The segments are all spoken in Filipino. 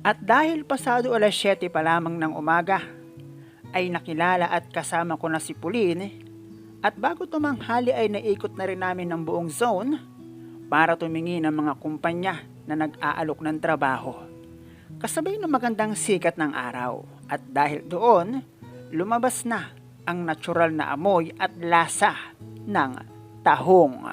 At dahil pasado alas 7 pa lamang ng umaga, ay nakilala at kasama ko na si Pauline at bago tumanghali ay naikot na rin namin ng buong zone para tumingin ng mga kumpanya na nag-aalok ng trabaho. Kasabay ng magandang sikat ng araw at dahil doon, lumabas na ang natural na amoy at lasa ng tahong.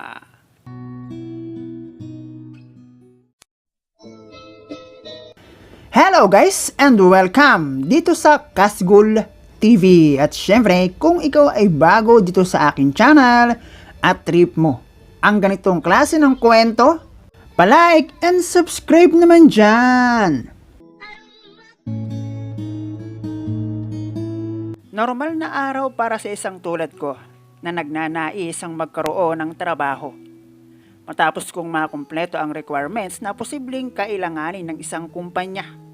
Hello guys and welcome dito sa Kasgul TV. At syempre, kung ikaw ay bago dito sa aking channel at trip mo ang ganitong klase ng kwento, palike and subscribe naman dyan. Normal na araw para sa isang tulad ko na nagnanais ang magkaroon ng trabaho. Matapos kong makumpleto ang requirements na posibleng kailanganin ng isang kumpanya.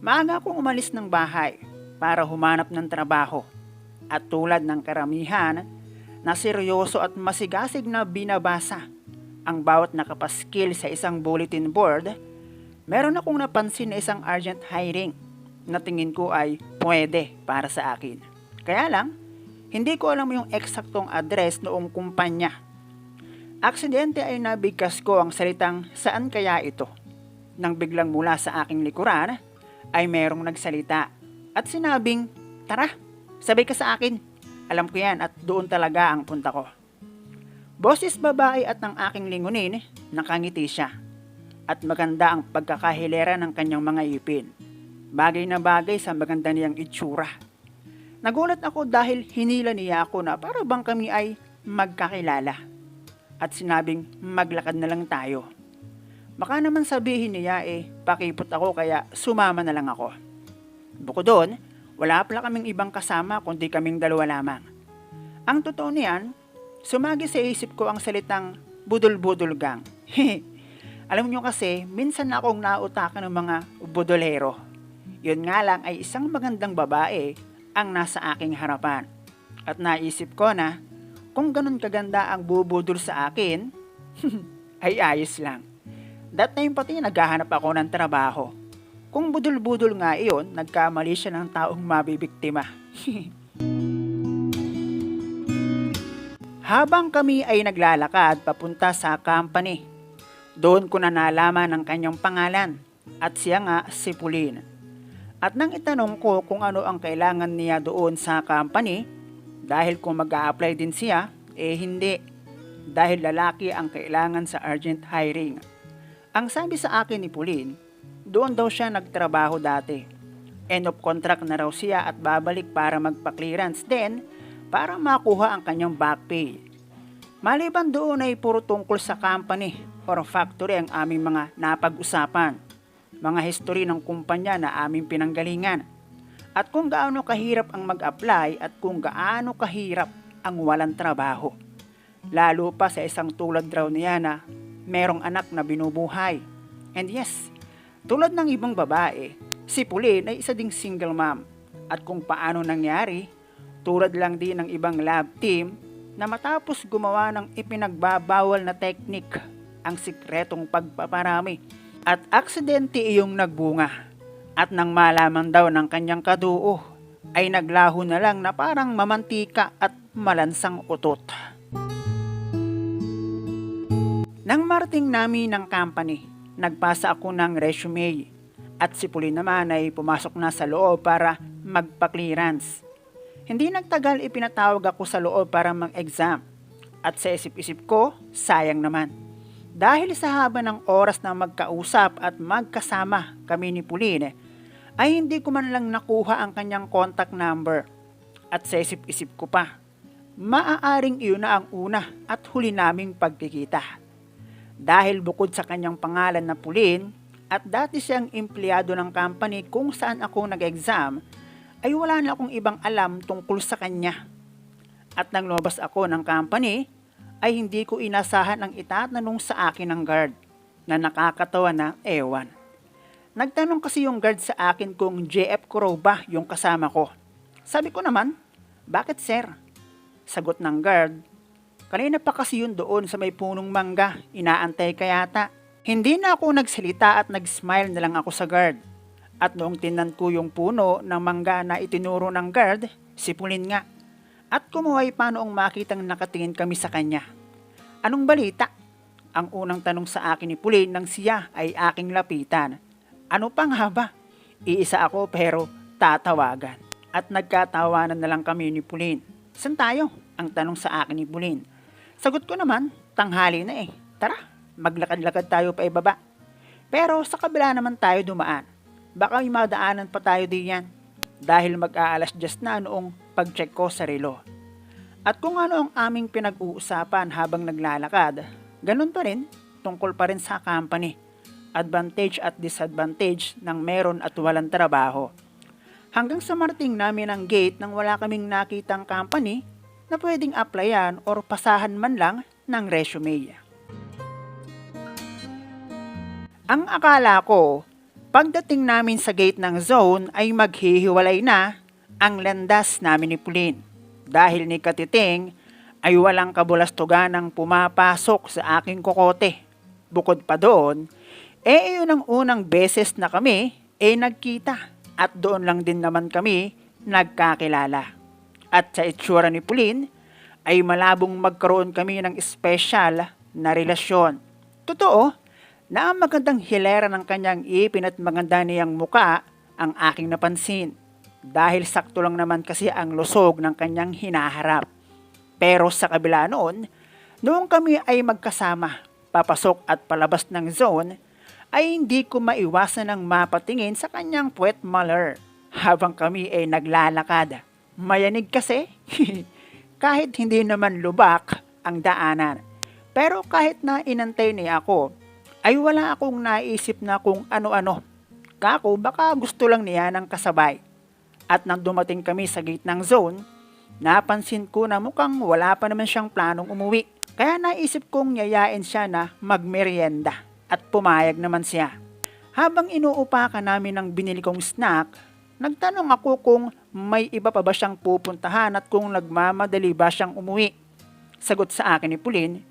Maaga akong umalis ng bahay para humanap ng trabaho. At tulad ng karamihan, na seryoso at masigasig na binabasa ang bawat nakapaskil sa isang bulletin board, meron akong napansin na isang urgent hiring na tingin ko ay pwede para sa akin. Kaya lang, hindi ko alam yung eksaktong address noong kumpanya. Aksidente ay nabigkas ko ang salitang saan kaya ito. Nang biglang mula sa aking likuran, ay merong nagsalita at sinabing, tara, sabay ka sa akin. Alam ko yan at doon talaga ang punta ko. Boses babae at ng aking lingunin, nakangiti siya. At maganda ang pagkakahilera ng kanyang mga ipin. Bagay na bagay sa maganda niyang itsura. Nagulat ako dahil hinila niya ako na para bang kami ay magkakilala. At sinabing maglakad na lang tayo. Baka naman sabihin niya eh, pakipot ako kaya sumama na lang ako. Bukod doon, wala pala kaming ibang kasama kundi kaming dalawa lamang. Ang totoo niyan, sumagi sa isip ko ang salitang budol-budol gang. Alam niyo kasi, minsan na akong nautakan ng mga budolero. Yun nga lang ay isang magandang babae ang nasa aking harapan. At naisip ko na, kung ganun kaganda ang bubudol sa akin, ay ayos lang. That time pati naghahanap ako ng trabaho. Kung budol-budol nga iyon, nagkamali siya ng taong mabibiktima. Habang kami ay naglalakad papunta sa company, doon ko na nalaman ang kanyang pangalan at siya nga si Pauline. At nang itanong ko kung ano ang kailangan niya doon sa company, dahil kung mag apply din siya, eh hindi. Dahil lalaki ang kailangan sa urgent hiring. Ang sabi sa akin ni Pauline, doon daw siya nagtrabaho dati. End of contract na raw siya at babalik para magpa-clearance din para makuha ang kanyang back pay. Maliban doon ay puro tungkol sa company or factory ang aming mga napag-usapan. Mga history ng kumpanya na aming pinanggalingan. At kung gaano kahirap ang mag-apply at kung gaano kahirap ang walang trabaho. Lalo pa sa isang tulad raw niya na merong anak na binubuhay. And yes, tulad ng ibang babae, si Pauline ay isa ding single mom. At kung paano nangyari, tulad lang din ng ibang lab team na matapos gumawa ng ipinagbabawal na teknik ang sikretong pagpaparami at aksidente iyong nagbunga. At nang malaman daw ng kanyang kaduo, ay naglaho na lang na parang mamantika at malansang utot. Nang marting namin ng company, nagpasa ako ng resume at si Pauline naman ay pumasok na sa loob para magpa-clearance. Hindi nagtagal ipinatawag ako sa loob para mag-exam at sa isip-isip ko, sayang naman. Dahil sa haba ng oras na magkausap at magkasama kami ni Pauline, ay hindi ko man lang nakuha ang kanyang contact number. At sa isip-isip ko pa, maaaring iyon na ang una at huli naming pagkikita. Dahil bukod sa kanyang pangalan na Pulin at dati siyang empleyado ng company kung saan ako nag-exam, ay wala na akong ibang alam tungkol sa kanya. At nang lumabas ako ng company, ay hindi ko inasahan ang itatanong sa akin ng guard na nakakatawa na ewan. Nagtanong kasi yung guard sa akin kung JF Crow ba yung kasama ko. Sabi ko naman, bakit sir? Sagot ng guard, Kanina pa kasi yun doon sa may punong mangga, inaantay ka yata. Hindi na ako nagsalita at nag-smile na lang ako sa guard. At noong tinan ko yung puno ng mangga na itinuro ng guard, si Pulin nga. At kumuhay pa noong makitang nakatingin kami sa kanya. Anong balita? Ang unang tanong sa akin ni Pulin nang siya ay aking lapitan. Ano pang haba? Iisa ako pero tatawagan. At nagkatawanan na lang kami ni Pulin. San tayo? Ang tanong sa akin ni Pulin. Sagot ko naman, tanghali na eh. Tara, maglakad-lakad tayo pa ibaba. Pero sa kabila naman tayo dumaan. Baka may madaanan pa tayo diyan. Dahil mag-aalas just na noong pag-check ko sa relo. At kung ano ang aming pinag-uusapan habang naglalakad, ganun pa rin, tungkol pa rin sa company. Advantage at disadvantage ng meron at walang trabaho. Hanggang sa marting namin ang gate nang wala kaming nakitang company na pwedeng applyan or pasahan man lang ng resume. Ang akala ko, pagdating namin sa gate ng zone ay maghihiwalay na ang landas namin ni Pulin. Dahil ni Katiting ay walang kabulastugan ang pumapasok sa aking kokote. Bukod pa doon, eh yun ang unang beses na kami eh nagkita at doon lang din naman kami nagkakilala. At sa itsura ni Pulin ay malabong magkaroon kami ng espesyal na relasyon. Totoo, na ang magandang hilera ng kanyang ipin at maganda niyang muka ang aking napansin. Dahil sakto lang naman kasi ang lusog ng kanyang hinaharap. Pero sa kabila noon, noong kami ay magkasama, papasok at palabas ng zone, ay hindi ko maiwasan ng mapatingin sa kanyang puwet maler habang kami ay naglalakad. Mayanig kasi, kahit hindi naman lubak ang daanan. Pero kahit na inantay niya ako, ay wala akong naisip na kung ano-ano. Kako baka gusto lang niya ng kasabay. At nang dumating kami sa gate ng zone, napansin ko na mukhang wala pa naman siyang planong umuwi. Kaya naisip kong yayain siya na magmerienda at pumayag naman siya. Habang inuupakan namin ng binili kong snack, nagtanong ako kung may iba pa ba siyang pupuntahan at kung nagmamadali ba siyang umuwi. Sagot sa akin ni Pulin,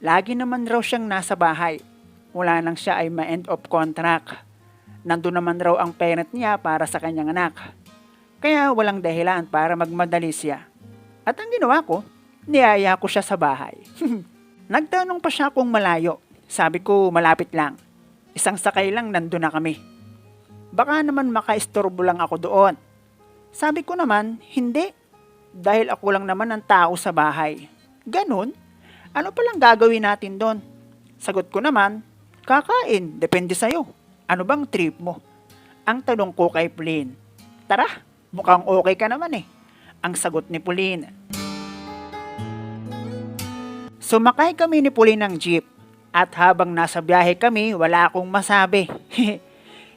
lagi naman raw siyang nasa bahay mula nang siya ay ma-end of contract. Nandun naman raw ang parent niya para sa kanyang anak. Kaya walang dahilan para magmadali siya. At ang ginawa ko, niyaya ko siya sa bahay. Nagtanong pa siya kung malayo. Sabi ko malapit lang. Isang sakay lang nandun na kami. Baka naman makaistorbo lang ako doon. Sabi ko naman, hindi. Dahil ako lang naman ang tao sa bahay. Ganun? Ano palang gagawin natin doon? Sagot ko naman, Kakain, depende sa'yo. Ano bang trip mo? Ang tanong ko kay Pauline. Tara, mukhang okay ka naman eh. Ang sagot ni Pauline. Sumakay kami ni Pauline ng jeep. At habang nasa biyahe kami, wala akong masabi.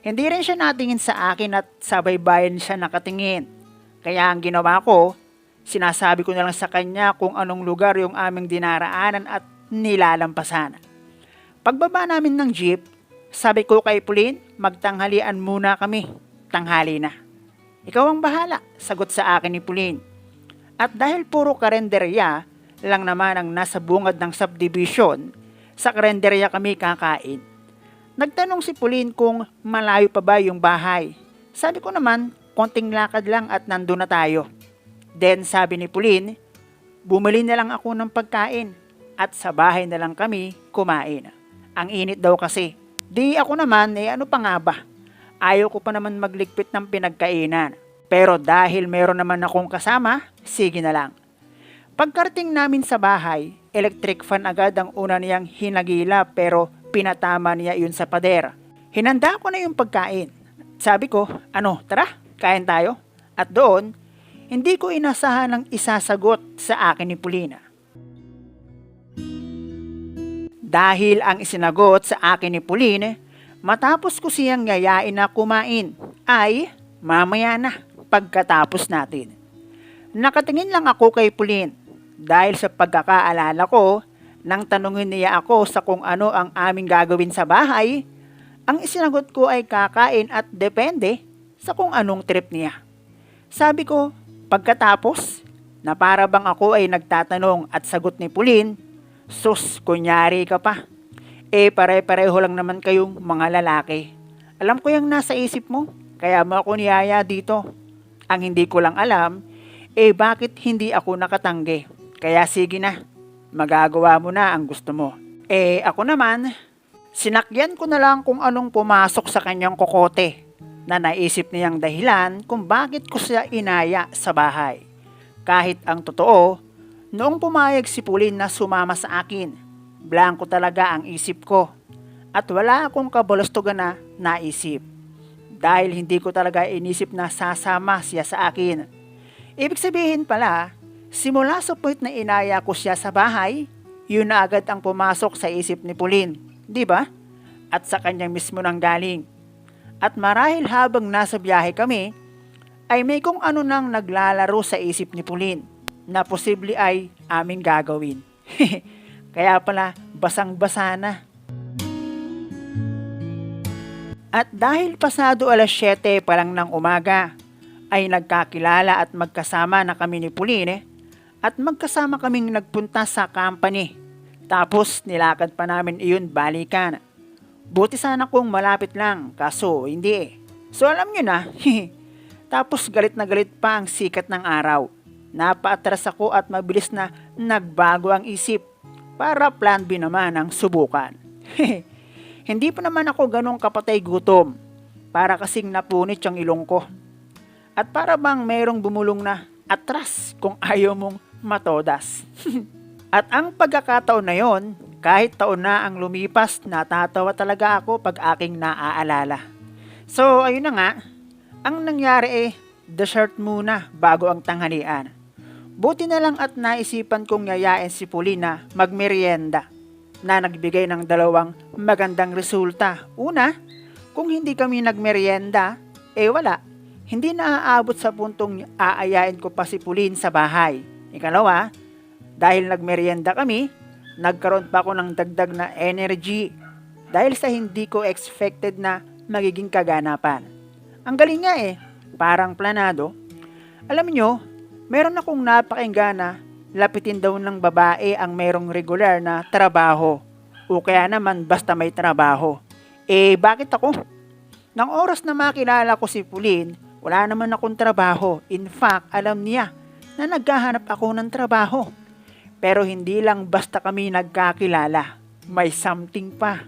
Hindi rin siya natingin sa akin at sabay bayan siya nakatingin. Kaya ang ginawa ko, sinasabi ko na lang sa kanya kung anong lugar yung aming dinaraanan at nilalampasan. Pagbaba namin ng jeep, sabi ko kay Pauline, magtanghalian muna kami. Tanghali na. Ikaw ang bahala, sagot sa akin ni Pauline. At dahil puro karenderya lang naman ang nasa bungad ng subdivision, sa karenderya kami kakain. Nagtanong si Pauline kung malayo pa ba yung bahay. Sabi ko naman, konting lakad lang at nandun na tayo. Then sabi ni Pauline, bumili na lang ako ng pagkain at sa bahay na lang kami kumain. Ang init daw kasi. Di ako naman, eh ano pa nga ba? Ayaw ko pa naman magligpit ng pinagkainan. Pero dahil meron naman akong kasama, sige na lang. Pagkarating namin sa bahay, electric fan agad ang una niyang hinagila pero pinatama niya yun sa pader. Hinanda ko na yung pagkain. Sabi ko, ano, tara, kain tayo. At doon, hindi ko inasahan ng isasagot sa akin ni Pulina. Dahil ang isinagot sa akin ni Pauline, matapos ko siyang yayain na kumain, ay mamaya na pagkatapos natin. Nakatingin lang ako kay Pauline dahil sa pagkakaalala ko, nang tanungin niya ako sa kung ano ang aming gagawin sa bahay, ang isinagot ko ay kakain at depende sa kung anong trip niya. Sabi ko, pagkatapos, na para bang ako ay nagtatanong at sagot ni Pauline, Sus, kunyari ka pa. Eh, pare-pareho lang naman kayong mga lalaki. Alam ko yung nasa isip mo, Kaya mo ako niyaya dito. Ang hindi ko lang alam, eh bakit hindi ako nakatanggi? Kaya sige na, magagawa mo na ang gusto mo. Eh ako naman, sinakyan ko na lang kung anong pumasok sa kanyang kokote na naisip niyang dahilan kung bakit ko siya inaya sa bahay. Kahit ang totoo, noong pumayag si Pulin na sumama sa akin, blanco talaga ang isip ko at wala akong kabalastugan na naisip. Dahil hindi ko talaga inisip na sasama siya sa akin. Ibig sabihin pala, simula sa point na inaya ko siya sa bahay, yun na agad ang pumasok sa isip ni Pulin. Di ba? At sa kanyang mismo nang galing. At marahil habang nasa biyahe kami, ay may kung ano nang naglalaro sa isip ni Pulin na posible ay aming gagawin. Kaya pala, basang-basa na. At dahil pasado alas 7 pa lang ng umaga, ay nagkakilala at magkasama na kami ni Puline at magkasama kaming nagpunta sa company. Tapos nilakad pa namin iyon balikan. Buti sana kung malapit lang, kaso hindi eh. So alam nyo na, tapos galit na galit pa ang sikat ng araw. Napaatras ako at mabilis na nagbago ang isip para plan B naman ang subukan. Hindi pa naman ako ganong kapatay gutom para kasing napunit yung ilong ko. At para bang merong bumulong na atras kung ayaw mong matodas. At ang pagkakataon na yon, kahit taon na ang lumipas, natatawa talaga ako pag aking naaalala. So, ayun na nga, ang nangyari eh, dessert muna bago ang tanghalian. Buti na lang at naisipan kong yayain si Polina magmerienda na nagbigay ng dalawang magandang resulta. Una, kung hindi kami nagmerienda, eh wala. Hindi na aabot sa puntong aayain ko pa si Pulin sa bahay. Ikalawa, dahil nagmerienda kami, nagkaroon pa ako ng dagdag na energy dahil sa hindi ko expected na magiging kaganapan. Ang galing nga eh, parang planado. Alam nyo, meron akong napakinggan na lapitin daw ng babae ang merong regular na trabaho o kaya naman basta may trabaho. Eh bakit ako? Nang oras na makilala ko si Pulin, wala naman akong trabaho. In fact, alam niya na naghahanap ako ng trabaho. Pero hindi lang basta kami nagkakilala. May something pa.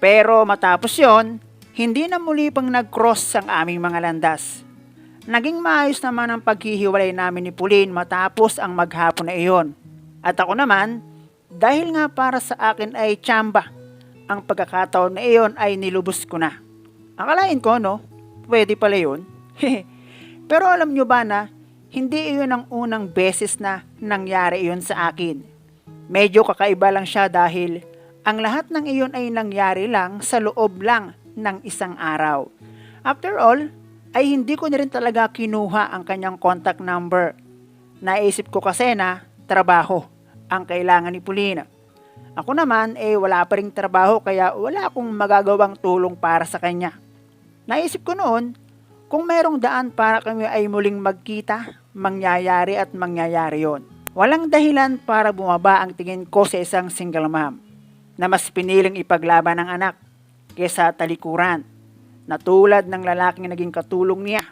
Pero matapos yon, hindi na muli pang nag-cross ang aming mga landas. Naging maayos naman ang paghihiwalay namin ni Pulin matapos ang maghapon na iyon. At ako naman, dahil nga para sa akin ay tsamba, ang pagkakataon na iyon ay nilubos ko na. Akalain ko, no? Pwede pala yun. Pero alam nyo ba na, hindi iyon ang unang beses na nangyari iyon sa akin. Medyo kakaiba lang siya dahil ang lahat ng iyon ay nangyari lang sa loob lang ng isang araw. After all, ay hindi ko na rin talaga kinuha ang kanyang contact number. Naisip ko kasi na trabaho ang kailangan ni Pulina. Ako naman eh wala pa ring trabaho kaya wala akong magagawang tulong para sa kanya. Naisip ko noon, kung merong daan para kami ay muling magkita, mangyayari at mangyayari yon. Walang dahilan para bumaba ang tingin ko sa isang single mom na mas piniling ipaglaban ng anak kesa talikuran na tulad ng lalaking naging katulong niya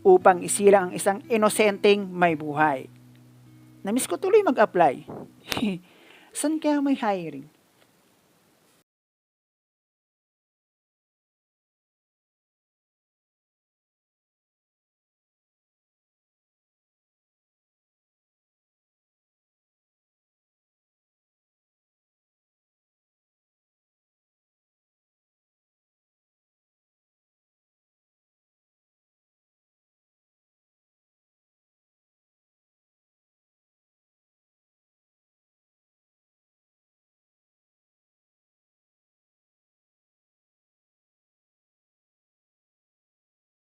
upang isilang ang isang inosenteng may buhay. Namiss ko tuloy mag-apply. San kaya may hiring?